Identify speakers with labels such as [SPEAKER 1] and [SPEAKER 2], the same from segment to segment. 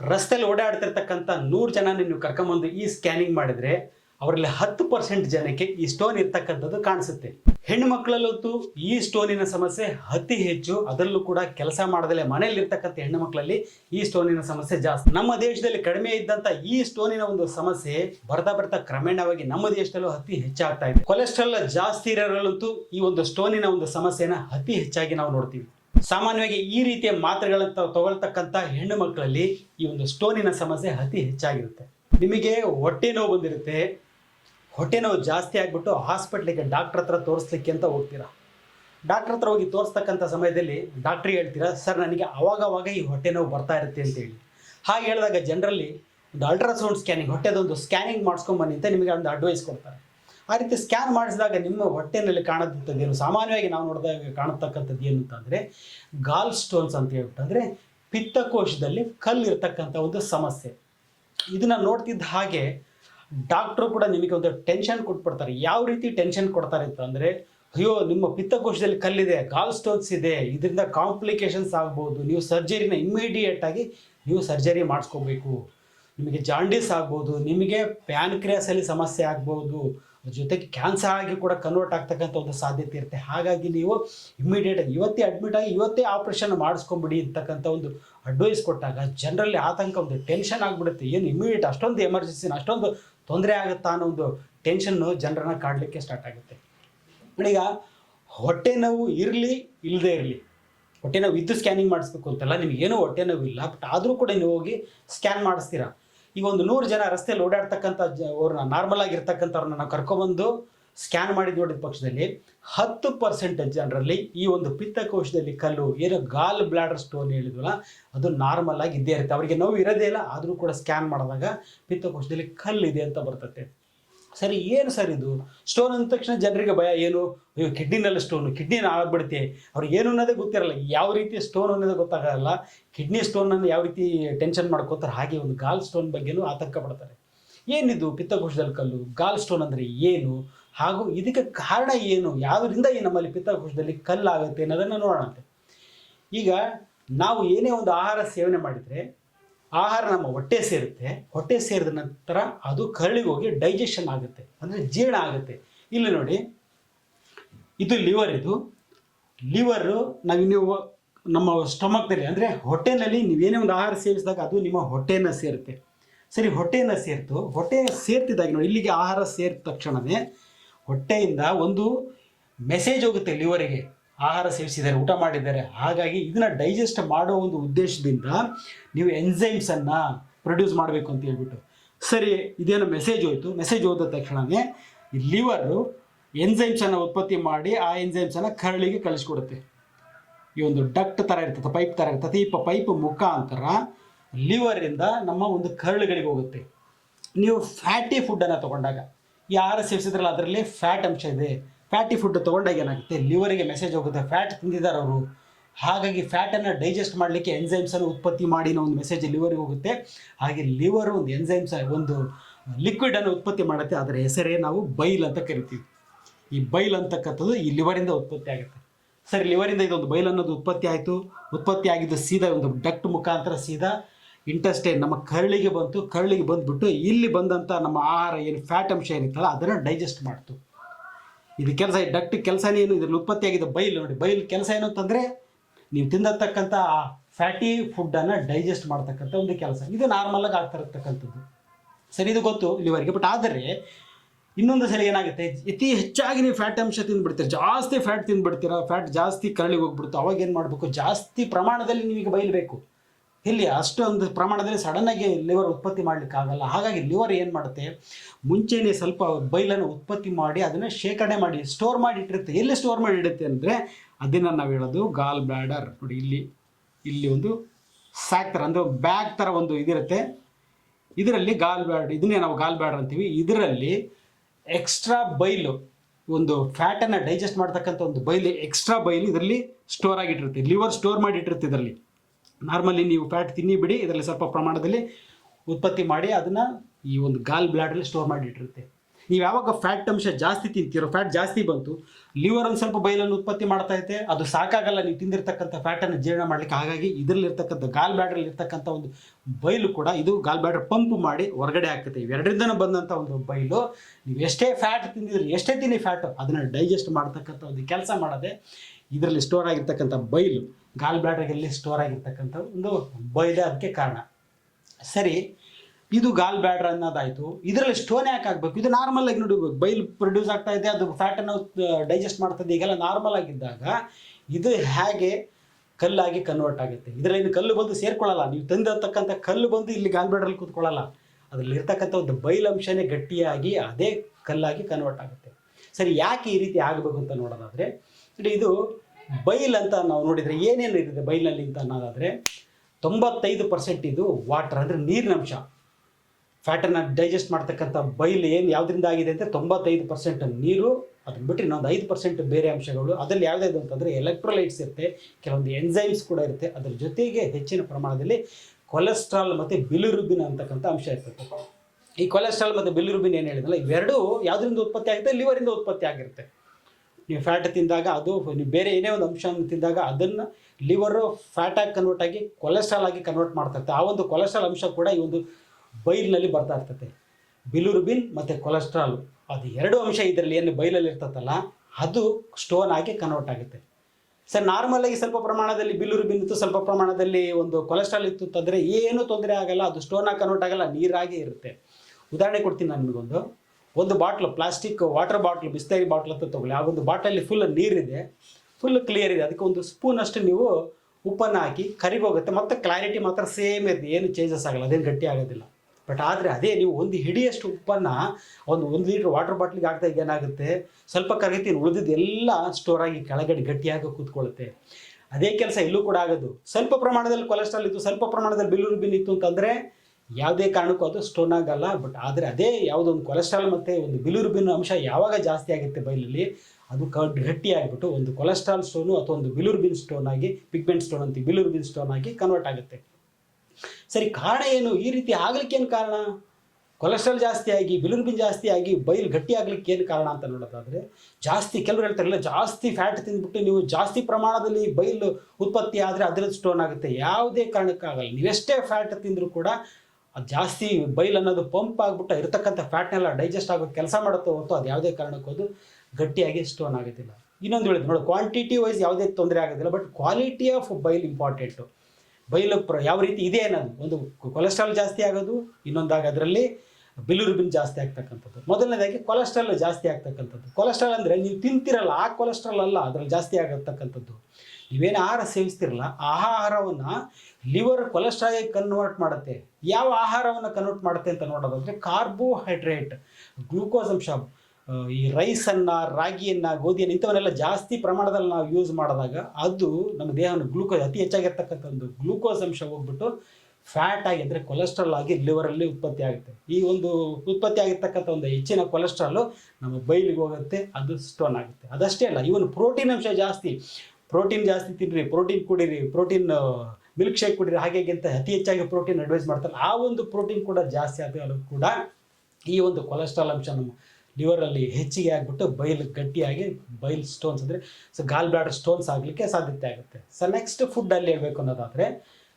[SPEAKER 1] ರಸ್ತೆಯಲ್ಲಿ ಓಡಾಡ್ತಿರ್ತಕ್ಕಂಥ ನೂರು ಜನ ನೀವು ಕರ್ಕೊಂಬಂದು ಈ ಸ್ಕ್ಯಾನಿಂಗ್ ಮಾಡಿದ್ರೆ ಅವರಲ್ಲಿ ಹತ್ತು ಪರ್ಸೆಂಟ್ ಜನಕ್ಕೆ ಈ ಸ್ಟೋನ್ ಇರ್ತಕ್ಕಂಥದ್ದು ಕಾಣಿಸುತ್ತೆ. ಹೆಣ್ಣು ಮಕ್ಕಳಲ್ಲಂತೂ ಈ ಸ್ಟೋನಿನ ಸಮಸ್ಯೆ ಅತಿ ಹೆಚ್ಚು. ಅದರಲ್ಲೂ ಕೂಡ ಕೆಲಸ ಮಾಡದಲ್ಲೇ ಮನೆಯಲ್ಲಿ ಇರ್ತಕ್ಕಂಥ ಹೆಣ್ಣು ಮಕ್ಕಳಲ್ಲಿ ಈ ಸ್ಟೋನಿನ ಸಮಸ್ಯೆ ಜಾಸ್ತಿ. ನಮ್ಮ ದೇಶದಲ್ಲಿ ಕಡಿಮೆ ಇದ್ದಂತ ಈ ಸ್ಟೋನಿನ ಒಂದು ಸಮಸ್ಯೆ ಬರ್ತಾ ಬರ್ತಾ ಕ್ರಮೇಣವಾಗಿ ನಮ್ಮ ದೇಶದಲ್ಲೂ ಅತಿ ಹೆಚ್ಚಾಗ್ತಾ ಇದೆ. ಕೊಲೆಸ್ಟ್ರಾಲ್ ಜಾಸ್ತಿ ಇರೋರಲ್ಲಂತೂ ಈ ಒಂದು ಸ್ಟೋನಿನ ಒಂದು ಸಮಸ್ಯೆನ ಅತಿ ಹೆಚ್ಚಾಗಿ ನಾವು ನೋಡ್ತೀವಿ. ಸಾಮಾನ್ಯವಾಗಿ ಈ ರೀತಿಯ ಮಾತ್ರೆಗಳನ್ನು ತಗೊಳ್ತಕ್ಕಂಥ ಹೆಣ್ಣು ಮಕ್ಕಳಲ್ಲಿ ಈ ಒಂದು ಸ್ಟೋನಿನ ಸಮಸ್ಯೆ ಅತಿ ಹೆಚ್ಚಾಗಿರುತ್ತೆ. ನಿಮಗೆ ಹೊಟ್ಟೆ ನೋವು ಬಂದಿರುತ್ತೆ. ಹೊಟ್ಟೆ ನೋವು ಜಾಸ್ತಿ ಆಗಿಬಿಟ್ಟು ಹಾಸ್ಪಿಟ್ಲಿಗೆ ಡಾಕ್ಟ್ರ್ ಹತ್ರ ತೋರಿಸ್ಲಿಕ್ಕೆ ಅಂತ ಹೋಗ್ತೀರಾ? ಡಾಕ್ಟ್ರ್ ಹತ್ರ ಹೋಗಿ ತೋರಿಸ್ತಕ್ಕಂಥ ಸಮಯದಲ್ಲಿ ಡಾಕ್ಟ್ರಿ ಹೇಳ್ತೀರಾ, ಸರ್, ನನಗೆ ಅವಾಗವಾಗ ಅವಾಗ ಈ ಹೊಟ್ಟೆ ನೋವು ಬರ್ತಾ ಇರುತ್ತೆ ಅಂತ ಹೇಳಿ. ಹಾಗೆ ಹೇಳಿದಾಗ ಜನರಲ್ಲಿ ಒಂದು ಅಲ್ಟ್ರಾಸೌಂಡ್ ಸ್ಕ್ಯಾನಿಂಗ್, ಹೊಟ್ಟೆದೊಂದು ಸ್ಕ್ಯಾನಿಂಗ್ ಮಾಡಿಸ್ಕೊಂಬನ್ನಿ ಅಂತ ನಿಮಗೆ ಒಂದು ಅಡ್ವೈಸ್ ಕೊಡ್ತಾರೆ. ಆ ರೀತಿ ಸ್ಕ್ಯಾನ್ ಮಾಡಿಸಿದಾಗ ನಿಮ್ಮ ಹೊಟ್ಟೆನಲ್ಲಿ ಕಾಣದಂಥದ್ದು ಏನು? ಸಾಮಾನ್ಯವಾಗಿ ನಾವು ನೋಡಿದಾಗ ಕಾಣತಕ್ಕಂಥದ್ದು ಏನು ಅಂತಂದರೆ ಗಾಲ್ ಸ್ಟೋನ್ಸ್ ಅಂತ ಹೇಳ್ಬಿಟ್ಟು ಅಂದರೆ ಪಿತ್ತಕೋಶದಲ್ಲಿ ಕಲ್ಲು ಇರ್ತಕ್ಕಂಥ ಒಂದು ಸಮಸ್ಯೆ. ಇದನ್ನು ನೋಡ್ತಿದ್ದ ಹಾಗೆ ಡಾಕ್ಟ್ರು ಕೂಡ ನಿಮಗೆ ಒಂದು ಟೆನ್ಷನ್ ಕೊಟ್ಬಿಡ್ತಾರೆ. ಯಾವ ರೀತಿ ಟೆನ್ಷನ್ ಕೊಡ್ತಾರೆ ಅಂತಂದರೆ ಅಯ್ಯೋ, ನಿಮ್ಮ ಪಿತ್ತಕೋಶದಲ್ಲಿ ಕಲ್ಲಿದೆ ಗಾಲ್ ಸ್ಟೋನ್ಸ್ ಇದೆ, ಇದರಿಂದ ಕಾಂಪ್ಲಿಕೇಶನ್ಸ್ ಆಗ್ಬೋದು, ನೀವು ಸರ್ಜರಿನ ಇಮ್ಮಿಡಿಯೇಟಾಗಿ ನೀವು ಸರ್ಜರಿ ಮಾಡಿಸ್ಕೋಬೇಕು. ನಿಮಗೆ ಜಾಂಡೀಸ್ ಆಗ್ಬೋದು, ನಿಮಗೆ ಪ್ಯಾನ್ಕ್ರಿಯಾಸಲ್ಲಿ ಸಮಸ್ಯೆ ಆಗ್ಬೋದು ಜೊತೆಗೆ ಕ್ಯಾನ್ಸರ್ ಆಗಿ ಕೂಡ ಕನ್ವರ್ಟ್ ಆಗ್ತಕ್ಕಂಥ ಒಂದು ಸಾಧ್ಯತೆ ಇರುತ್ತೆ. ಹಾಗಾಗಿ ನೀವು ಇಮ್ಮಿಡಿಯೇಟ್ ಆಗಿ ಇವತ್ತೇ ಅಡ್ಮಿಟ್ ಆಗಿ ಇವತ್ತೇ ಆಪ್ರೇಷನ್ ಮಾಡಿಸ್ಕೊಂಬಿಡಿ ಅಂತಕ್ಕಂಥ ಒಂದು ಅಡ್ವೈಸ್ ಕೊಟ್ಟಾಗ ಜನರಲ್ಲಿ ಆತಂಕ ಒಂದು ಟೆನ್ಷನ್ ಆಗಿಬಿಡುತ್ತೆ. ಏನು ಇಮ್ಮಿಡಿಯೇಟ್ ಅಷ್ಟೊಂದು ಎಮರ್ಜೆನ್ಸಿ ಅಷ್ಟೊಂದು ತೊಂದರೆ ಆಗುತ್ತಾ ಅನ್ನೋ ಒಂದು ಟೆನ್ಷನ್ನು ಜನರನ್ನ ಕಾಡಲಿಕ್ಕೆ ಸ್ಟಾರ್ಟ್ ಆಗುತ್ತೆ. ಈಗ ಹೊಟ್ಟೆ ನೋವು ಇರಲಿ ಇಲ್ಲದೆ ಇರಲಿ, ಹೊಟ್ಟೆ ನೋವು ಇದ್ದು ಸ್ಕ್ಯಾನಿಂಗ್ ಮಾಡಿಸ್ಬೇಕು ಅಂತಲ್ಲ, ನಿಮಗೇನೂ ಹೊಟ್ಟೆ ನೋವು ಇಲ್ಲ ಬಟ್ ಆದರೂ ಕೂಡ ನೀವು ಹೋಗಿ ಸ್ಕ್ಯಾನ್ ಮಾಡಿಸ್ತೀರಾ? ಈಗ ಒಂದು ನೂರು ಜನ ರಸ್ತೆಯಲ್ಲಿ ಓಡಾಡ್ತಕ್ಕಂಥ ಜ ಅವ್ರನ್ನ ನಾರ್ಮಲ್ ಆಗಿರ್ತಕ್ಕಂಥವ್ರನ್ನ ನಾವು ಕರ್ಕೊಬಂದು ಸ್ಕ್ಯಾನ್ ಮಾಡಿ ನೋಡಿದ ಪಕ್ಷದಲ್ಲಿ ಹತ್ತು ಪರ್ಸೆಂಟ್ ಜನರಲ್ಲಿ ಈ ಒಂದು ಪಿತ್ತಕೋಶದಲ್ಲಿ ಕಲ್ಲು, ಏನು ಗಾಲ್ ಬ್ಲಾಡರ್ ಸ್ಟೋನ್ ಹೇಳಿದ್ವಲ್ಲ, ಅದು ನಾರ್ಮಲ್ ಆಗಿ ಇದ್ದೇ ಇರುತ್ತೆ. ಅವರಿಗೆ ನೋವು ಇರೋದೇ ಇಲ್ಲ, ಆದರೂ ಕೂಡ ಸ್ಕ್ಯಾನ್ ಮಾಡಿದಾಗ ಪಿತ್ತಕೋಶದಲ್ಲಿ ಇದೆ ಅಂತ ಬರ್ತತೆ. ಸರಿ, ಏನು ಸರ್ ಇದು? ಸ್ಟೋನ್ ಅಂದ ತಕ್ಷಣ ಜನರಿಗೆ ಭಯ, ಏನು? ಅಯ್ಯೋ ಕಿಡ್ನಿನಲ್ಲಿ ಸ್ಟೋನು ಕಿಡ್ನಿನ ಆಗ್ಬಿಡುತ್ತೆ ಅವ್ರು ಏನು ಅನ್ನೋದೇ ಗೊತ್ತಿರಲ್ಲ. ಯಾವ ರೀತಿ ಸ್ಟೋನ್ ಅನ್ನೋದೇ ಗೊತ್ತಾಗಲ್ಲ. ಕಿಡ್ನಿ ಸ್ಟೋನನ್ನು ಯಾವ ರೀತಿ ಟೆನ್ಷನ್ ಮಾಡ್ಕೋತಾರೆ, ಹಾಗೆ ಒಂದು ಗಾಲ್ ಸ್ಟೋನ್ ಬಗ್ಗೆನೂ ಆತಂಕ ಪಡ್ತಾರೆ. ಏನಿದು ಪಿತ್ತಕೋಶದಲ್ಲಿ ಕಲ್ಲು? ಗಾಲ್ ಸ್ಟೋನ್ ಅಂದರೆ ಏನು? ಹಾಗೂ ಇದಕ್ಕೆ ಕಾರಣ ಏನು? ಯಾವುದರಿಂದ ಈ ನಮ್ಮಲ್ಲಿ ಪಿತ್ತಕೋಶದಲ್ಲಿ ಕಲ್ಲು ಆಗುತ್ತೆ ಅನ್ನೋದನ್ನು ನೋಡೋಣಂತೆ. ಈಗ ನಾವು ಏನೇ ಒಂದು ಆಹಾರ ಸೇವನೆ ಮಾಡಿದರೆ ಆಹಾರ ನಮ್ಮ ಹೊಟ್ಟೆ ಸೇರುತ್ತೆ, ಹೊಟ್ಟೆ ಸೇರಿದ ನಂತರ ಅದು ಕರಳಿಗೆ ಹೋಗಿ ಡೈಜೆಷನ್ ಆಗುತ್ತೆ, ಅಂದರೆ ಜೀರ್ಣ ಆಗುತ್ತೆ. ಇಲ್ಲಿ ನೋಡಿ, ಇದು ಲಿವರ್ ಇದು. ಲಿವರು ನಾವು ನೀವು ನಮ್ಮ ಸ್ಟಮಕ್ದಲ್ಲಿ ಅಂದರೆ ಹೊಟ್ಟೆನಲ್ಲಿ ನೀವೇನೇ ಒಂದು ಆಹಾರ ಸೇವಿಸಿದಾಗ ಅದು ನಿಮ್ಮ ಹೊಟ್ಟೆಯನ್ನು ಸೇರುತ್ತೆ. ಸರಿ, ಹೊಟ್ಟೆಯನ್ನು ಸೇರ್ತು, ಹೊಟ್ಟೆ ಸೇರ್ತಿದ್ದಾಗ ನೋಡಿ, ಇಲ್ಲಿಗೆ ಆಹಾರ ಸೇರಿದ ತಕ್ಷಣವೇ ಹೊಟ್ಟೆಯಿಂದ ಒಂದು ಮೆಸೇಜ್ ಹೋಗುತ್ತೆ ಲಿವರಿಗೆ ಆಹಾರ ಸೇವಿಸಿದ್ದಾರೆ, ಊಟ ಮಾಡಿದ್ದಾರೆ. ಹಾಗಾಗಿ ಇದನ್ನು ಡೈಜೆಸ್ಟ್ ಮಾಡೋ ಒಂದು ಉದ್ದೇಶದಿಂದ ನೀವು ಎಂಜೈಮ್ಸನ್ನು ಪ್ರೊಡ್ಯೂಸ್ ಮಾಡಬೇಕು ಅಂತ ಹೇಳ್ಬಿಟ್ಟು. ಸರಿ, ಇದೇನು ಮೆಸೇಜ್ ಹೋಯಿತು. ಮೆಸೇಜ್ ಹೋದ ತಕ್ಷಣವೇ ಈ ಲಿವರು ಎಂಜೈಮ್ಸನ್ನು ಉತ್ಪತ್ತಿ ಮಾಡಿ ಆ ಎಂಜೈಮ್ಸನ್ನು ಕರಳಿಗೆ ಕಳಿಸ್ಕೊಡುತ್ತೆ. ಈ ಒಂದು ಡಕ್ಟ್ ಥರ ಇರ್ತದೆ ಪೈಪ್ ಥರ ಇರ್ತದೆ. ಈ ಪೈಪ್ ಮುಖಾಂತರ ಲಿವರಿಂದ ನಮ್ಮ ಒಂದು ಕರಳುಗಳಿಗೆ ಹೋಗುತ್ತೆ. ನೀವು ಫ್ಯಾಟಿ ಫುಡ್ಡನ್ನು ತೊಗೊಂಡಾಗ, ಈ ಆಹಾರ ಸೇವಿಸಿದ್ರಲ್ಲ, ಅದರಲ್ಲಿ ಫ್ಯಾಟ್ ಅಂಶ ಇದೆ. ಫ್ಯಾಟಿ ಫುಡ್ ತೊಗೊಂಡಾಗ ಏನಾಗುತ್ತೆ? ಲಿವರಿಗೆ ಮೆಸೇಜ್ ಹೋಗುತ್ತೆ ಫ್ಯಾಟ್ ತಿಂದಿದ್ದಾರೆ ಅವರು. ಹಾಗಾಗಿ ಫ್ಯಾಟನ್ನು ಡೈಜೆಸ್ಟ್ ಮಾಡಲಿಕ್ಕೆ ಎಂಜೈಮ್ಸನ್ನು ಉತ್ಪತ್ತಿ ಮಾಡಿ ಅನ್ನೋ ಒಂದು ಮೆಸೇಜ್ ಲಿವರಿಗೆ ಹೋಗುತ್ತೆ. ಹಾಗೆ ಲಿವರ್ ಒಂದು ಎಂಜೈಮ್ಸ್ ಒಂದು ಲಿಕ್ವಿಡನ್ನು ಉತ್ಪತ್ತಿ ಮಾಡುತ್ತೆ. ಅದರ ಹೆಸರೇ ನಾವು ಬೈಲ್ ಅಂತ ಕರಿತೀವಿ. ಈ ಬೈಲ್ ಅಂತಕ್ಕಂಥದ್ದು ಈ ಲಿವರಿಂದ ಉತ್ಪತ್ತಿ ಆಗುತ್ತೆ. ಸರಿ ಲಿವರಿಂದ ಇದೊಂದು ಬೈಲ್ ಅನ್ನೋದು ಉತ್ಪತ್ತಿ ಆಯಿತು. ಉತ್ಪತ್ತಿ ಆಗಿದ್ದು ಸೀದಾ ಒಂದು ಡಕ್ಟ್ ಮುಖಾಂತರ ಸೀದಾ ಇಂಟೆಸ್ಟೈನ್ ನಮ್ಮ ಕರಳಿಗೆ ಬಂತು. ಕರಳಿಗೆ ಬಂದುಬಿಟ್ಟು ಇಲ್ಲಿ ಬಂದಂಥ ನಮ್ಮ ಆಹಾರ ಏನು ಫ್ಯಾಟ್ ಅಂಶ ಏನಿತ್ತಲ್ಲ, ಅದನ್ನು ಡೈಜೆಸ್ಟ್ ಮಾಡ್ತು. ಇದು ಕೆಲಸ ಡಕ್ಟ್ ಕೆಲಸನೇ ಏನು ಇದ್ರಲ್ಲಿ ಉತ್ಪತ್ತಿಯಾಗಿದ್ದ ಬೈಲ್ ನೋಡಿ, ಬೈಲ್ ಕೆಲಸ ಏನು ಅಂತಂದ್ರೆ ನೀವು ತಿಂದತಕ್ಕಂಥ ಆ ಫ್ಯಾಟಿ ಫುಡ್ಡನ್ನು ಡೈಜೆಸ್ಟ್ ಮಾಡ್ತಕ್ಕಂಥ ಒಂದು ಕೆಲಸ. ಇದು ನಾರ್ಮಲಾಗಿ ಆಗ್ತಾ ಇರತಕ್ಕಂಥದ್ದು. ಸರಿ, ಇದು ಗೊತ್ತು ಇಲ್ಲಿವರೆಗೆ ಬಟ್ ಆದರೆ ಇನ್ನೊಂದು ಸಲ ಏನಾಗುತ್ತೆ? ಅತಿ ಹೆಚ್ಚಾಗಿ ನೀವು ಫ್ಯಾಟ್ ಅಂಶ ತಿಂದುಬಿಡ್ತೀರ, ಜಾಸ್ತಿ ಫ್ಯಾಟ್ ತಿಂದ್ಬಿಡ್ತೀರ ಫ್ಯಾಟ್ ಜಾಸ್ತಿ ಕರಳಿಗೆ ಹೋಗ್ಬಿಡ್ತು, ಅವಾಗ ಏನು ಮಾಡಬೇಕು? ಜಾಸ್ತಿ ಪ್ರಮಾಣದಲ್ಲಿ ನಿಮಗೆ ಬೈಲಬೇಕು ಇಲ್ಲಿ ಅಷ್ಟೊಂದು ಪ್ರಮಾಣದಲ್ಲಿ ಸಡನ್ನಾಗಿ ಲಿವರ್ ಉತ್ಪತ್ತಿ ಮಾಡ್ಲಿಕ್ಕೆ ಆಗಲ್ಲ ಹಾಗಾಗಿ ಲಿವರ್ ಏನು ಮಾಡುತ್ತೆ? ಮುಂಚೆನೇ ಸ್ವಲ್ಪ ಬೈಲನ್ನು ಉತ್ಪತ್ತಿ ಮಾಡಿ, ಅದನ್ನು ಶೇಖರಣೆ ಮಾಡಿ ಸ್ಟೋರ್ ಮಾಡಿ ಇಟ್ಟಿರುತ್ತೆ. ಎಲ್ಲಿ ಸ್ಟೋರ್ ಮಾಡಿ ಇಡುತ್ತೆ ಅಂದರೆ, ಅದನ್ನು ನಾವು ಹೇಳೋದು ಗಾಲ್ ಬ್ಲಾಡರ್ ನೋಡಿ, ಇಲ್ಲಿ ಇಲ್ಲಿ ಒಂದು ಸ್ಯಾಕ್ ಥರ ಅಂದರೆ ಬ್ಯಾಗ್ ಥರ ಒಂದು ಇದಿರುತ್ತೆ. ಇದರಲ್ಲಿ ಗಾಲ್ ಬ್ಯಾಡ್ ಇದನ್ನೇ ನಾವು ಗಾಲ್ ಬ್ಯಾಡರ್ ಅಂತೀವಿ. ಇದರಲ್ಲಿ ಎಕ್ಸ್ಟ್ರಾ ಬೈಲು ಒಂದು ಫ್ಯಾಟನ್ನು ಡೈಜೆಸ್ಟ್ ಮಾಡ್ತಕ್ಕಂಥ ಒಂದು ಬೈಲು ಎಕ್ಸ್ಟ್ರಾ ಬೈಲು ಇದರಲ್ಲಿ ಸ್ಟೋರ್ ಆಗಿಟ್ಟಿರುತ್ತೆ. ಲಿವರ್ ಸ್ಟೋರ್ ಮಾಡಿ ಇಟ್ಟಿರುತ್ತೆ ಇದರಲ್ಲಿ. ನಾರ್ಮಲಿ ನೀವು ಫ್ಯಾಟ್ ತಿನ್ನಿ ಬಿಡಿ ಇದರಲ್ಲಿ ಸ್ವಲ್ಪ ಪ್ರಮಾಣದಲ್ಲಿ ಉತ್ಪತ್ತಿ ಮಾಡಿ, ಅದನ್ನು ಈ ಒಂದು ಗಾಲ್ ಬ್ಲಾಡಲ್ಲಿ ಸ್ಟೋರ್ ಮಾಡಿ ಇಟ್ಟಿರುತ್ತೆ. ನೀವು ಯಾವಾಗ ಫ್ಯಾಟ್ ಅಂಶ ಜಾಸ್ತಿ ತಿಂತೀರೋ ಫ್ಯಾಟ್ ಜಾಸ್ತಿ ಬಂತು ಲಿವರ್ ಒಂದು ಸ್ವಲ್ಪ ಬೈಲನ್ನು ಉತ್ಪತ್ತಿ ಮಾಡ್ತಾ ಇದೆ ಅದು ಸಾಕಾಗಲ್ಲ, ನೀವು ತಿಂದಿರ್ತಕ್ಕಂಥ ಫ್ಯಾಟನ್ನು ಜೀರ್ಣ ಮಾಡ್ಲಿಕ್ಕೆ. ಹಾಗಾಗಿ ಇದರಲ್ಲಿರ್ತಕ್ಕಂಥ ಗಾಲ್ ಬ್ಯಾಡ್ರಲ್ಲಿ ಇರ್ತಕ್ಕಂಥ ಒಂದು ಬೈಲು ಕೂಡ, ಇದು ಗಾಲ್ ಬ್ಯಾಡ್ರ್ ಪಂಪ್ ಮಾಡಿ ಹೊರಗಡೆ ಹಾಕುತ್ತೆ. ಇವೆರಡರಿಂದನೂ ಬಂದಂಥ ಒಂದು ಬೈಲು ನೀವು ಎಷ್ಟೇ ಫ್ಯಾಟ್ ತಿಂದಿದ್ರಿ, ಎಷ್ಟೇ ತಿನ್ನಿ ಫ್ಯಾಟು ಅದನ್ನು ಡೈಜೆಸ್ಟ್ ಮಾಡ್ತಕ್ಕಂಥ ಒಂದು ಕೆಲಸ ಮಾಡದೆ, ಇದರಲ್ಲಿ ಸ್ಟೋರ್ ಆಗಿರ್ತಕ್ಕಂಥ ಬೈಲು ಗಾಲ್ ಬ್ಯಾಡ್ರಲ್ಲಿ ಸ್ಟೋರ್ ಆಗಿರ್ತಕ್ಕಂಥ ಒಂದು ಬೈಲೆ ಅದಕ್ಕೆ ಕಾರಣ. ಸರಿ, ಇದು ಗಾಲ್ ಬ್ಯಾಡ್ರ್ ಅನ್ನೋದಾಯಿತು. ಇದರಲ್ಲಿ ಸ್ಟೋನ್ ಯಾಕೆ ಆಗಬೇಕು? ಇದು ನಾರ್ಮಲ್ ಆಗಿ ನೋಡಿ, ಬೈಲ್ ಪ್ರೊಡ್ಯೂಸ್ ಆಗ್ತಾ ಇದೆ, ಅದು ಫ್ಯಾಟನ್ನು ಡೈಜೆಸ್ಟ್ ಮಾಡ್ತದೆ, ಈಗೆಲ್ಲ ನಾರ್ಮಲ್ ಆಗಿದ್ದಾಗ ಇದು ಹೇಗೆ ಕಲ್ಲಾಗಿ ಕನ್ವರ್ಟ್ ಆಗುತ್ತೆ? ಇದರಲ್ಲಿ ಕಲ್ಲು ಬಂದು ಸೇರ್ಕೊಳ್ಳಲ್ಲ. ನೀವು ತಂದಿರತಕ್ಕಂಥ ಕಲ್ಲು ಬಂದು ಇಲ್ಲಿ ಗಾಲ್ ಬ್ಯಾಡ್ರಲ್ಲಿ ಕೂತ್ಕೊಳ್ಳಲ್ಲ. ಅದರಲ್ಲಿ ಇರ್ತಕ್ಕಂಥ ಒಂದು ಬೈಲ್ ಅಂಶನೇ ಗಟ್ಟಿಯಾಗಿ ಅದೇ ಕಲ್ಲಾಗಿ ಕನ್ವರ್ಟ್ ಆಗುತ್ತೆ. ಸರಿ, ಯಾಕೆ ಈ ರೀತಿ ಆಗಬೇಕು ಅಂತ ನೋಡೋದಾದ್ರೆ, ನೋಡಿ ಇದು ಬೈಲ್ ಅಂತ ನಾವು ನೋಡಿದರೆ ಏನೇನು ಇರುತ್ತೆ ಬೈಲಲ್ಲಿ ಅಂತ ಅನ್ನೋದಾದರೆ ತೊಂಬತ್ತೈದು ಪರ್ಸೆಂಟ್ ಇದು ವಾಟರ್ ಅಂದರೆ ನೀರಿನ ಅಂಶ ಫ್ಯಾಟನ್ನು ಡೈಜೆಸ್ಟ್ ಮಾಡ್ತಕ್ಕಂಥ ಬೈಲ್ ಏನು ಯಾವುದರಿಂದ ಆಗಿದೆ ಅಂದರೆ ತೊಂಬತ್ತೈದು ಪರ್ಸೆಂಟ್ ನೀರು, ಅದನ್ನ ಬಿಟ್ಟರೆ ಇನ್ನೊಂದು ಐದು ಪರ್ಸೆಂಟ್ ಬೇರೆ ಅಂಶಗಳು. ಅದರಲ್ಲಿ ಯಾವುದಾದ್ರು ಅಂತಂದರೆ ಎಲೆಕ್ಟ್ರೋಲೈಟ್ಸ್ ಇರುತ್ತೆ, ಕೆಲವೊಂದು ಎನ್ಸೈಮ್ಸ್ ಕೂಡ ಇರುತ್ತೆ. ಅದರ ಜೊತೆಗೆ ಹೆಚ್ಚಿನ ಪ್ರಮಾಣದಲ್ಲಿ ಕೊಲೆಸ್ಟ್ರಾಲ್ ಮತ್ತು ಬಿಲಿರುಬಿನ್ ಅಂತಕ್ಕಂಥ ಅಂಶ ಇರ್ತದೆ. ಈ ಕೊಲೆಸ್ಟ್ರಾಲ್ ಮತ್ತು ಬಿಲಿರುಬಿನ್ ಏನು ಹೇಳಿದ್ರಲ್ಲ ಇವೆರಡೂ ಯಾವುದರಿಂದ ಉತ್ಪತ್ತಿ ಆಗುತ್ತೆ? ಲಿವರಿಂದ ಉತ್ಪತ್ತಿ ಆಗಿರುತ್ತೆ. ನೀವು ಫ್ಯಾಟ್ ತಿಂದಾಗ ಅದು ನೀವು ಬೇರೆ ಏನೇ ಒಂದು ಅಂಶವನ್ನು ತಿಂದಾಗ ಅದನ್ನು ಲಿವರು ಫ್ಯಾಟಾಗಿ ಕನ್ವರ್ಟ್ ಆಗಿ ಕೊಲೆಸ್ಟ್ರಾಲ್ ಆಗಿ ಕನ್ವರ್ಟ್ ಮಾಡ್ತಾ ಇರ್ತದೆ ಆ ಒಂದು ಕೊಲೆಸ್ಟ್ರಾಲ್ ಅಂಶ ಕೂಡ ಈ ಒಂದು ಬೈಲ್ನಲ್ಲಿ ಬರ್ತಾ ಇರ್ತದೆ. ಬಿಲುರುಬಿನ್ ಮತ್ತು ಕೊಲೆಸ್ಟ್ರಾಲ್ ಅದು ಎರಡು ಅಂಶ ಇದರಲ್ಲಿ ಏನು ಬೈಲಲ್ಲಿ ಇರ್ತದಲ್ಲ, ಅದು ಸ್ಟೋನ್ ಆಗಿ ಕನ್ವರ್ಟ್ ಆಗುತ್ತೆ. ಸರ್ ನಾರ್ಮಲಾಗಿ ಸ್ವಲ್ಪ ಪ್ರಮಾಣದಲ್ಲಿ ಬಿಲುರುಬಿನ್ ಇತ್ತು, ಸ್ವಲ್ಪ ಪ್ರಮಾಣದಲ್ಲಿ ಒಂದು ಕೊಲೆಸ್ಟ್ರಾಲ್ ಇತ್ತು ಅಂತಂದರೆ ಏನೂ ತೊಂದರೆ ಆಗಲ್ಲ, ಅದು ಸ್ಟೋನ್ ಆಗಿ ಕನ್ವರ್ಟ್ ಆಗಲ್ಲ, ನೀರಾಗೇ ಇರುತ್ತೆ. ಉದಾಹರಣೆ ಕೊಡ್ತೀನಿ ನಾನು ನಿಮಗೊಂದು. ಒಂದು bottle, plastic water bottle Bisleri bottle ಅಂತ ತೊಗೊಳ್ಳಿ. ಆ ಒಂದು ಬಾಟಲಲ್ಲಿ ಫುಲ್ ನೀರಿದೆ. ಫುಲ್ ಕ್ಲಿಯರ್ ಇದೆ. ಅದಕ್ಕೆ ಒಂದು ಸ್ಪೂನ್ ಅಷ್ಟು ನೀವು ಉಪ್ಪನ್ನು ಹಾಕಿ ಕರಿಗೋಗುತ್ತೆ. ಮತ್ತು ಕ್ಲಾರಿಟಿ ಮಾತ್ರ ಸೇಮ್ ಇರುತ್ತೆ. ಏನು ಚೇಂಜಸ್ ಆಗಲ್ಲ. ಅದೇನು ಗಟ್ಟಿ ಆಗೋದಿಲ್ಲ. ಬಟ್ ಆದರೆ ಅದೇ ನೀವು ಒಂದು ಹಿಡಿಯಷ್ಟು ಉಪ್ಪನ್ನು ಒಂದು ಒಂದು ಲೀಟ್ರ್ ವಾಟರ್ ಬಾಟ್ಲಿಗೆ ಹಾಕ್ದಾಗ ಏನಾಗುತ್ತೆ? ಸ್ವಲ್ಪ ಕರಗತಿ ಉಳಿದಿದ್ದು ಎಲ್ಲ ಸ್ಟೋರ್ ಆಗಿ ಕೆಳಗಡೆ ಗಟ್ಟಿಯಾಗಿ ಕೂತ್ಕೊಳ್ಳುತ್ತೆ. ಅದೇ ಕೆಲಸ ಇಲ್ಲೂ ಕೂಡ ಆಗೋದು. ಸ್ವಲ್ಪ ಪ್ರಮಾಣದಲ್ಲಿ ಕೊಲೆಸ್ಟ್ರಾಲ್ ಇತ್ತು, ಸ್ವಲ್ಪ ಪ್ರಮಾಣದಲ್ಲಿ ಬಿಲುರುಬಿನ್ ಇತ್ತು ಅಂತಂದರೆ ಯಾವುದೇ ಕಾರಣಕ್ಕೂ ಅದು ಸ್ಟೋನ್ ಆಗಲ್ಲ ಬಟ್ ಆದರೆ ಅದೇ ಯಾವುದೋ ಒಂದು ಕೊಲೆಸ್ಟ್ರಾಲ್ ಮತ್ತು ಒಂದು ಬಿಲುರುಬಿನ್ ಅಂಶ ಯಾವಾಗ ಜಾಸ್ತಿ ಆಗುತ್ತೆ ಬೈಲಲ್ಲಿ, ಅದು ಕಡ್ ಗಟ್ಟಿ ಆಗಿಬಿಟ್ಟು ಒಂದು ಕೊಲೆಸ್ಟ್ರಾಲ್ ಸ್ಟೋನು ಅಥವಾ ಒಂದು ಬಿಲುರುಬಿನ್ ಸ್ಟೋನ್ ಆಗಿ ಪಿಗ್ಮೆಂಟ್ ಸ್ಟೋನ್ ಅಂತ ಬಿಲುರುಬಿನ್ ಸ್ಟೋನ್ ಆಗಿ ಕನ್ವರ್ಟ್ ಆಗುತ್ತೆ. ಸರಿ, ಕಾರಣ ಏನು? ಈ ರೀತಿ ಆಗಲಿಕ್ಕೆ ಏನು ಕಾರಣ? ಕೊಲೆಸ್ಟ್ರಾಲ್ ಜಾಸ್ತಿ ಆಗಿ ಬಿಲುರುಬಿನ್ ಜಾಸ್ತಿ ಆಗಿ ಬೈಲ್ ಗಟ್ಟಿ ಆಗಲಿಕ್ಕೆ ಏನು ಕಾರಣ ಅಂತ ನೋಡೋದಾದರೆ, ಜಾಸ್ತಿ ಕೆಲವರು ಹೇಳ್ತಾರಲ್ಲ ಜಾಸ್ತಿ ಫ್ಯಾಟ್ ತಿಂದ್ಬಿಟ್ಟು ನೀವು ಜಾಸ್ತಿ ಪ್ರಮಾಣದಲ್ಲಿ ಬೈಲ್ ಉತ್ಪತ್ತಿ ಆದರೆ ಅದರಲ್ಲಿ ಸ್ಟೋನ್ ಆಗುತ್ತೆ. ಯಾವುದೇ ಕಾರಣಕ್ಕಾಗಲ್ಲ ನೀವೆಷ್ಟೇ ಫ್ಯಾಟ್ ತಿಂದರೂ ಕೂಡ ಅದು ಜಾಸ್ತಿ ಬೈಲ್ ಅನ್ನೋದು ಪಂಪ್ ಆಗಿಬಿಟ್ಟು ಇರತಕ್ಕಂಥ ಫ್ಯಾಟ್ನೆಲ್ಲ ಡೈಜೆಸ್ಟ್ ಆಗೋ ಕೆಲಸ ಮಾಡುತ್ತೋ ಹೊರತು ಅದು ಯಾವುದೇ ಕಾರಣಕ್ಕೂ ಅದು ಗಟ್ಟಿಯಾಗಿ ಸ್ಟೋನ್ ಆಗೋದಿಲ್ಲ. ಇನ್ನೊಂದು ಹೇಳಿದ್ರು ನೋಡಿ ಕ್ವಾಂಟಿಟಿ ವೈಸ್ ಯಾವುದೇ ತೊಂದರೆ ಆಗೋದಿಲ್ಲ but quality of bile important bile ಪ್ರ ಯಾವ ರೀತಿ ಇದೆ ಅನ್ನೋದು, ಒಂದು ಕೊಲೆಸ್ಟ್ರಾಲ್ ಜಾಸ್ತಿ ಆಗೋದು, ಇನ್ನೊಂದಾಗ ಅದರಲ್ಲಿ ಬಿಲುರುಬಿನ್ ಜಾಸ್ತಿ ಆಗ್ತಕ್ಕಂಥದ್ದು. ಮೊದಲನೇದಾಗಿ ಕೊಲೆಸ್ಟ್ರಾಲ್ ಜಾಸ್ತಿ ಆಗ್ತಕ್ಕಂಥದ್ದು. ಕೊಲೆಸ್ಟ್ರಾಲ್ ಅಂದರೆ ನೀವು ತಿಂತಿರಲ್ಲ, ಆ ಕೊಲೆಸ್ಟ್ರಾಲ್ ಅಲ್ಲ, ಅದರಲ್ಲಿ ಜಾಸ್ತಿ ಆಗತಕ್ಕಂಥದ್ದು ನೀವೇನು ಆಹಾರ ಸೇವಿಸ್ತಿರಲ್ಲ ಆ ಆಹಾರವನ್ನು ಲಿವರ್ ಕೊಲೆಸ್ಟ್ರಾಲ್ ಕನ್ವರ್ಟ್ ಮಾಡುತ್ತೆ. ಯಾವ ಆಹಾರವನ್ನು ಕನ್ವರ್ಟ್ ಮಾಡುತ್ತೆ ಅಂತ ನೋಡೋದಾದ್ರೆ ಕಾರ್ಬೋಹೈಡ್ರೇಟ್ ಗ್ಲೂಕೋಸ್ ಅಂಶ. ಈ ರೈಸನ್ನು ರಾಗಿಯನ್ನು, ಗೋಧಿಯನ್ನು ಇಂಥವನ್ನೆಲ್ಲ ಜಾಸ್ತಿ ಪ್ರಮಾಣದಲ್ಲಿ ನಾವು ಯೂಸ್ ಮಾಡಿದಾಗ ಅದು ನಮ್ಮ ದೇಹವನ್ನು ಗ್ಲೂಕೋಸ್ ಅತಿ ಹೆಚ್ಚಾಗಿರ್ತಕ್ಕಂಥ ಒಂದು ಗ್ಲೂಕೋಸ್ ಅಂಶ ಹೋಗ್ಬಿಟ್ಟು ಫ್ಯಾಟ್ ಆಗಿ ಅಂದರೆ ಕೊಲೆಸ್ಟ್ರಾಲ್ ಆಗಿ ಲಿವರಲ್ಲಿ ಉತ್ಪತ್ತಿ ಆಗುತ್ತೆ. ಈ ಒಂದು ಉತ್ಪತ್ತಿ ಆಗಿರ್ತಕ್ಕಂಥ ಒಂದು ಹೆಚ್ಚಿನ ಕೊಲೆಸ್ಟ್ರಾಲು ನಮ್ಮ ಬೈಲಿಗೆ ಹೋಗುತ್ತೆ, ಅದು ಸ್ಟೋನ್ ಆಗುತ್ತೆ. ಅದಷ್ಟೇ ಅಲ್ಲ ಇವನು ಪ್ರೋಟೀನ್ ಅಂಶ ಜಾಸ್ತಿ. ಪ್ರೋಟೀನ್ ಜಾಸ್ತಿ ತಿನ್ನಿರಿ ಪ್ರೋಟೀನ್ ಕುಡೀರಿ ಪ್ರೋಟೀನ್ ಮಿಲ್ಕ್ ಶೇಕ್ ಕುಡೀರಿ, ಹಾಗೆ ಅಂತ ಅತಿ ಹೆಚ್ಚಾಗಿ ಪ್ರೋಟೀನ್ ಅಡ್ವೈಸ್ ಮಾಡ್ತಾರೆ. ಆ ಒಂದು ಪ್ರೋಟೀನ್ ಕೂಡ ಜಾಸ್ತಿ ಆಗಲು ಕೂಡ ಈ ಒಂದು ಕೊಲೆಸ್ಟ್ರಾಲ್ ಅಂಶ ನಮ್ಮ ಲಿವರಲ್ಲಿ ಹೆಚ್ಚಿಗೆ ಆಗಿಬಿಟ್ಟು ಬೈಲ್ ಗಟ್ಟಿಯಾಗಿ ಬೈಲ್ ಸ್ಟೋನ್ಸ್ ಅಂದರೆ ಸೊ ಗಾಲ್ ಬ್ಲಾಡರ್ ಸ್ಟೋನ್ಸ್ ಆಗಲಿಕ್ಕೆ ಸಾಧ್ಯತೆ ಆಗುತ್ತೆ. ಸೊ ನೆಕ್ಸ್ಟ್ ಫುಡ್ಡಲ್ಲಿ ಹೇಳ್ಬೇಕು ಅನ್ನೋದಾದರೆ,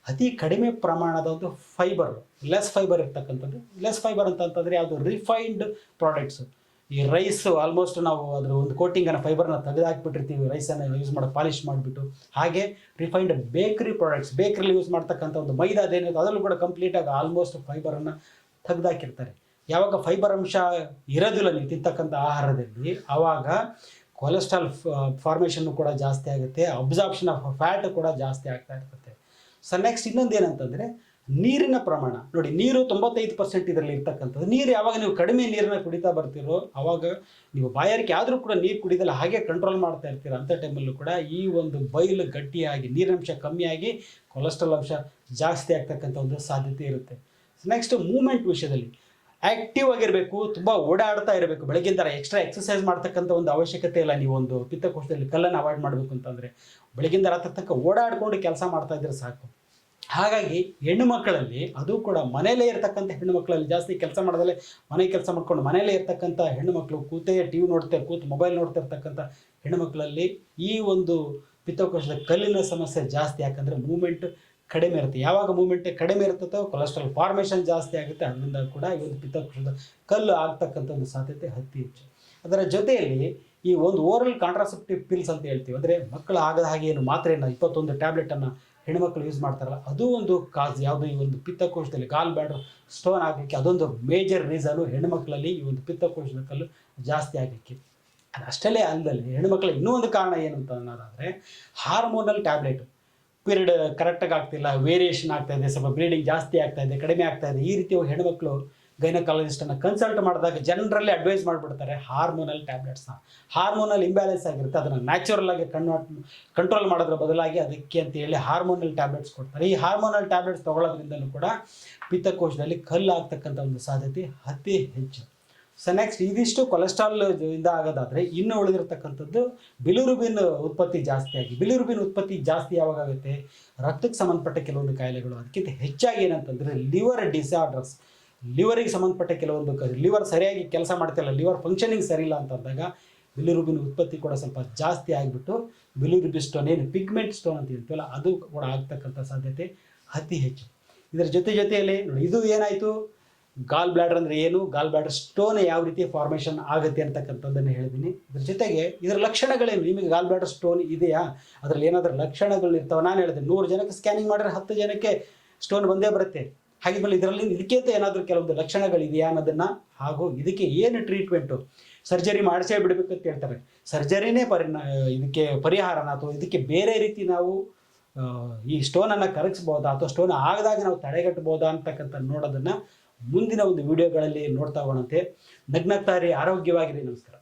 [SPEAKER 1] ಅತಿ ಕಡಿಮೆ ಪ್ರಮಾಣದ ಒಂದು ಫೈಬರ್ ಲೆಸ್ ಫೈಬರ್ ಇರ್ತಕ್ಕಂಥದ್ದು ಲೆಸ್ ಫೈಬರ್ ಅಂತಂತಂದರೆ ಯಾವುದು? ರಿಫೈನ್ಡ್ ಪ್ರಾಡಕ್ಟ್ಸು ಈ ರೈಸ್ ಆಲ್ಮೋಸ್ಟ್ ನಾವು ಅದ್ರ ಒಂದು ಕೋಟಿಂಗನ್ನು ಫೈಬರ್ನ ತೆಗೆದು ಹಾಕ್ಬಿಟ್ಟಿರ್ತೀವಿ. ರೈಸನ್ನು ಯೂಸ್ ಮಾಡಿ ಪಾಲಿಶ್ ಮಾಡಿಬಿಟ್ಟು. ಹಾಗೆ ರಿಫೈನ್ಡ್ ಬೇಕರಿ ಪ್ರಾಡಕ್ಟ್ಸ್ ಬೇಕರಿಲಿ ಯೂಸ್ ಮಾಡ್ತಕ್ಕಂಥ ಒಂದು ಮೈದಾ ಅದೇನಿದೆ ಅದರಲ್ಲೂ ಕೂಡ ಕಂಪ್ಲೀಟಾಗಿ ಆಲ್ಮೋಸ್ಟ್ ಫೈಬರನ್ನು ತೆಗೆದಾಕಿರ್ತಾರೆ ಯಾವಾಗ ಫೈಬರ್ ಅಂಶ ಇರೋದಿಲ್ಲ ನೀವು ತಿಂತಕ್ಕಂಥ ಆಹಾರದಲ್ಲಿ ಆವಾಗ ಕೊಲೆಸ್ಟ್ರಾಲ್ ಫಾರ್ಮೇಷನ್ನು ಕೂಡ ಜಾಸ್ತಿ ಆಗುತ್ತೆ ಅಬ್ಸಾರ್ಪ್ಷನ್ ಆಫ್ ಫ್ಯಾಟ್ ಕೂಡ ಜಾಸ್ತಿ ಆಗ್ತಾ ಇರ್ತದೆ. ಸೊ ನೆಕ್ಸ್ಟ್ ಇನ್ನೊಂದು ಏನಂತಂದರೆ ನೀರಿನ ಪ್ರಮಾಣ. ನೋಡಿ, ನೀರು ತೊಂಬತ್ತೈದು ಪರ್ಸೆಂಟ್ ಇದರಲ್ಲಿ ಇರ್ತಕ್ಕಂಥದ್ದು. ನೀರು ಯಾವಾಗ ನೀವು ಕಡಿಮೆ ನೀರನ್ನ ಕುಡಿತಾ ಬರ್ತೀರೋ, ಅವಾಗ ನೀವು ಬಾಯಾರಿಕೆ ಆದರೂ ಕೂಡ ನೀರು ಕುಡಿದಲ್ಲ, ಹಾಗೆ ಕಂಟ್ರೋಲ್ ಮಾಡ್ತಾ ಇರ್ತೀರ. ಅಂಥ ಟೈಮಲ್ಲೂ ಕೂಡ ಈ ಒಂದು ಬೈಲು ಗಟ್ಟಿಯಾಗಿ ನೀರಿನಂಶ ಕಮ್ಮಿಯಾಗಿ ಕೊಲೆಸ್ಟ್ರಾಲ್ ಅಂಶ ಜಾಸ್ತಿ ಆಗ್ತಕ್ಕಂಥ ಒಂದು ಸಾಧ್ಯತೆ ಇರುತ್ತೆ. ನೆಕ್ಸ್ಟ್ ಮೂಮೆಂಟ್ ವಿಷಯದಲ್ಲಿ. ಆ್ಯಕ್ಟಿವ್ ಆಗಿರಬೇಕು, ತುಂಬ ಓಡಾಡ್ತಾ ಇರಬೇಕು. ಬೆಳಗಿನ ಎಕ್ಸ್ಟ್ರಾ ಎಕ್ಸಸೈಸ್ ಮಾಡ್ತಕ್ಕಂಥ ಒಂದು ಅವಶ್ಯಕತೆ ಇಲ್ಲ ನೀವು ಒಂದು ಪಿತ್ತಕೋಶದಲ್ಲಿ ಕಲ್ಲನ್ನು ಅವಾಯ್ಡ್ ಮಾಡಬೇಕು ಅಂತಂದರೆ. ಬೆಳಗಿಂದ ರಾತ್ರಿ ತನಕ ಓಡಾಡ್ಕೊಂಡು ಕೆಲಸ ಮಾಡ್ತಾ ಇದ್ರೆ ಸಾಕು. ಹಾಗಾಗಿ ಹೆಣ್ಣು ಮಕ್ಕಳಲ್ಲಿ ಅದು ಕೂಡ ಮನೆಯಲ್ಲೇ ಇರ್ತಕ್ಕಂಥ ಹೆಣ್ಣು ಮಕ್ಕಳಲ್ಲಿ ಜಾಸ್ತಿ ಕೆಲಸ ಮಾಡೋದಲ್ಲೇ ಮನೆ ಕೆಲಸ ಮಾಡ್ಕೊಂಡು ಮನೆಯಲ್ಲೇ ಇರ್ತಕ್ಕಂಥ ಹೆಣ್ಣು ಮಕ್ಕಳು ಕೂತೇ ಟಿ ವಿ ನೋಡ್ತಾ ಕೂತು ಮೊಬೈಲ್ ನೋಡ್ತಾ ಇರ್ತಕ್ಕಂಥ ಹೆಣ್ಣು ಮಕ್ಕಳಲ್ಲಿ ಈ ಒಂದು ಪಿತ್ತಕೋಶದ ಕಲ್ಲಿನ ಸಮಸ್ಯೆ ಜಾಸ್ತಿ. ಯಾಕಂದರೆ ಮೂಮೆಂಟ್ ಕಡಿಮೆ ಇರುತ್ತೆ. ಯಾವಾಗ ಮೂಮೆಂಟ್ ಕಡಿಮೆ ಇರ್ತದೋ ಕೊಲೆಸ್ಟ್ರಾಲ್ ಫಾರ್ಮೇಷನ್ ಜಾಸ್ತಿ ಆಗುತ್ತೆ. ಅದರಿಂದ ಕೂಡ ಈ ಒಂದು ಪಿತ್ತಕೋಶದ ಕಲ್ಲು ಆಗ್ತಕ್ಕಂಥ ಒಂದು ಸಾಧ್ಯತೆ ಅತಿ ಹೆಚ್ಚು. ಅದರ ಜೊತೆಯಲ್ಲಿ ಈ ಒಂದು ಓರಲ್ ಕಾಂಟ್ರಾಸೆಪ್ಟಿವ್ ಪಿಲ್ಸ್ ಅಂತ ಹೇಳ್ತೀವಿ. ಅಂದರೆ ಮಕ್ಕಳು ಆಗದ ಹಾಗೆ ಏನು ಮಾತ್ರೆಯನ್ನು, ಇಪ್ಪತ್ತೊಂದು ಟ್ಯಾಬ್ಲೆಟನ್ನು ಹೆಣ್ಮಕ್ಳು ಯೂಸ್ ಮಾಡ್ತಾರಲ್ಲ, ಅದು ಒಂದು ಕಾಸ್ ಯಾವುದು ಈ ಒಂದು ಪಿತ್ತಕೋಶದಲ್ಲಿ ಗಾಲ್ ಬ್ಯಾಡ್ರ್ ಸ್ಟೋನ್ ಆಗಲಿಕ್ಕೆ ಅದೊಂದು ಮೇಜರ್ ರೀಸನು ಹೆಣ್ಮಕ್ಳಲ್ಲಿ ಈ ಒಂದು ಪಿತ್ತಕೋಶದ ಕಲ್ಲು ಜಾಸ್ತಿ ಆಗಲಿಕ್ಕೆ. ಅದು ಅಷ್ಟಲ್ಲೇ ಅಲ್ಲದೆ ಹೆಣ್ಮಕ್ಳು ಇನ್ನೂ ಕಾರಣ ಏನು ಅಂತ ಅನ್ನೋದಾದರೆ ಹಾರ್ಮೋನಲ್ ಟ್ಯಾಬ್ಲೆಟ್ ಪೀರಿಯಡ್ ಕರೆಕ್ಟಾಗಿ ಆಗ್ತಿಲ್ಲ ವೇರಿಯೇಷನ್ ಆಗ್ತಾ ಸ್ವಲ್ಪ ಬ್ಲೀಡಿಂಗ್ ಜಾಸ್ತಿ ಆಗ್ತಾ ಇದೆ, ಕಡಿಮೆ ಆಗ್ತಾ ಈ ರೀತಿ ಹೆಣ್ಮಕ್ಳು ಗೈನಕಾಲಜಿಸ್ಟನ್ನು ಕನ್ಸಲ್ಟ್ ಮಾಡಿದಾಗ ಜನರಲ್ಲಿ ಅಡ್ವೈಸ್ ಮಾಡಿಬಿಡ್ತಾರೆ ಹಾರ್ಮೋನಲ್ ಟ್ಯಾಬ್ಲೆಟ್ಸ್ನ ಹಾರ್ಮೋನಲ್ ಇಂಬ್ಯಾಲೆನ್ಸ್ ಆಗಿರುತ್ತೆ, ಅದನ್ನು ನ್ಯಾಚುರಲ್ ಆಗಿ ಕನ್ವರ್ಟ್ ಕಂಟ್ರೋಲ್ ಮಾಡೋದ್ರ ಬದಲಾಗಿ ಅದಕ್ಕೆ ಅಂತ ಹೇಳಿ ಹಾರ್ಮೋನಲ್ ಟ್ಯಾಬ್ಲೆಟ್ಸ್ ಕೊಡ್ತಾರೆ. ಈ ಹಾರ್ಮೋನಲ್ ಟ್ಯಾಬ್ಲೆಟ್ಸ್ ತಗೊಳ್ಳೋದ್ರಿಂದಲೂ ಕೂಡ ಪಿತ್ತಕೋಶದಲ್ಲಿ ಕಲ್ಲು ಆಗ್ತಕ್ಕಂಥ ಒಂದು ಸಾಧ್ಯತೆ ಅತಿ ಹೆಚ್ಚು. ಸೊ ನೆಕ್ಸ್ಟ್ ಇದಿಷ್ಟು ಕೊಲೆಸ್ಟ್ರಾಲ್ ಇಂದ ಆಗೋದಾದರೆ, ಇನ್ನು ಉಳಿದಿರ್ತಕ್ಕಂಥದ್ದು ಬಿಲುರುಬಿನ್ ಉತ್ಪತ್ತಿ ಜಾಸ್ತಿ ಆಗಿ ಬಿಲಿರುಬಿನ್ ಉತ್ಪತ್ತಿ ಜಾಸ್ತಿ ಯಾವಾಗ ಆಗುತ್ತೆ? ರಕ್ತಕ್ಕೆ ಸಂಬಂಧಪಟ್ಟ ಕೆಲವೊಂದು ಕಾಯಿಲೆಗಳು. ಅದಕ್ಕಿಂತ ಹೆಚ್ಚಾಗಿ ಏನಂತಂದರೆ ಲಿವರ್ ಡಿಸಾರ್ಡರ್ಸ್ ಲಿವರಿಗೆ ಸಂಬಂಧಪಟ್ಟ ಕೆಲವೊಂದು ಲಿವರ್ ಸರಿಯಾಗಿ ಕೆಲಸ ಮಾಡ್ತಿಲ್ಲ, ಲಿವರ್ ಫಂಕ್ಷನಿಂಗ್ ಸರಿ ಇಲ್ಲ ಅಂತಂದಾಗ ಬಿಲಿರುಬಿನ್ ಉತ್ಪತ್ತಿ ಕೂಡ ಸ್ವಲ್ಪ ಜಾಸ್ತಿ ಆಗಿಬಿಟ್ಟು ಬಿಲಿರುಬಿ ಸ್ಟೋನ್ ಏನು ಪಿಗ್ಮೆಂಟ್ ಸ್ಟೋನ್ ಅಂತ ಹೇಳ್ತೀವಲ್ಲ, ಅದು ಕೂಡ ಆಗ್ತಕ್ಕಂಥ ಸಾಧ್ಯತೆ ಅತಿ ಹೆಚ್ಚು. ಇದರ ಜೊತೆ ಜೊತೆಯಲ್ಲಿ ನೋಡಿ, ಇದು ಏನಾಯಿತು? ಗಾಲ್ ಬ್ಲ್ಯಾಡರ್ ಅಂದರೆ ಏನು? ಗಾಲ್ ಬ್ಲ್ಯಾಡರ್ ಸ್ಟೋನ್ ಯಾವ ರೀತಿ ಫಾರ್ಮೇಷನ್ ಆಗುತ್ತೆ ಅಂತಕ್ಕಂಥದ್ದನ್ನು ಹೇಳಿದ್ದೀನಿ. ಇದ್ರ ಜೊತೆಗೆ ಇದರ ಲಕ್ಷಣಗಳೇನು? ನಿಮಗೆ ಗಾಲ್ ಬ್ಲ್ಯಾಡರ್ ಸ್ಟೋನ್ ಇದೆಯಾ? ಅದರಲ್ಲಿ ಏನಾದರೂ ಲಕ್ಷಣಗಳು ಇರ್ತಾವೆ? ನಾನು ಹೇಳಿದೆ, ನೂರು ಜನಕ್ಕೆ ಸ್ಕ್ಯಾನಿಂಗ್ ಮಾಡಿದ್ರೆ ಹತ್ತು ಜನಕ್ಕೆ ಸ್ಟೋನ್ ಬಂದೇ ಬರುತ್ತೆ. ಹಾಗಿದ್ಮೇಲೆ ಇದರಲ್ಲಿ ಇದಕ್ಕಿಂತ ಏನಾದರೂ ಕೆಲವೊಂದು ಲಕ್ಷಣಗಳಿದೆಯಾ ಅನ್ನೋದನ್ನು ಹಾಗೂ ಇದಕ್ಕೆ ಏನು ಟ್ರೀಟ್ಮೆಂಟು ಸರ್ಜರಿ ಮಾಡಿಸೇ ಬಿಡಬೇಕು ಅಂತ ಹೇಳ್ತಾರೆ. ಸರ್ಜರಿನೇ ಪರಿಣಾ, ಇದಕ್ಕೆ ಪರಿಹಾರನ ಅಥವಾ ಇದಕ್ಕೆ ಬೇರೆ ರೀತಿ ನಾವು ಈ ಸ್ಟೋನನ್ನು ಕರಗಿಸ್ಬೋದಾ ಅಥವಾ ಸ್ಟೋನ್ ಆಗದಾಗ ನಾವು ತಡೆಗಟ್ಟಬೋದಾ ಅಂತಕ್ಕಂಥ ನೋಡೋದನ್ನು ಮುಂದಿನ ಒಂದು ವಿಡಿಯೋಗಳಲ್ಲಿ ನೋಡ್ತಾ ಹೋಗೋಣಂತೆ. ನಗ್ನಗ್ತಾರಿ, ಆರೋಗ್ಯವಾಗಿರಿ, ನಮಸ್ಕಾರ.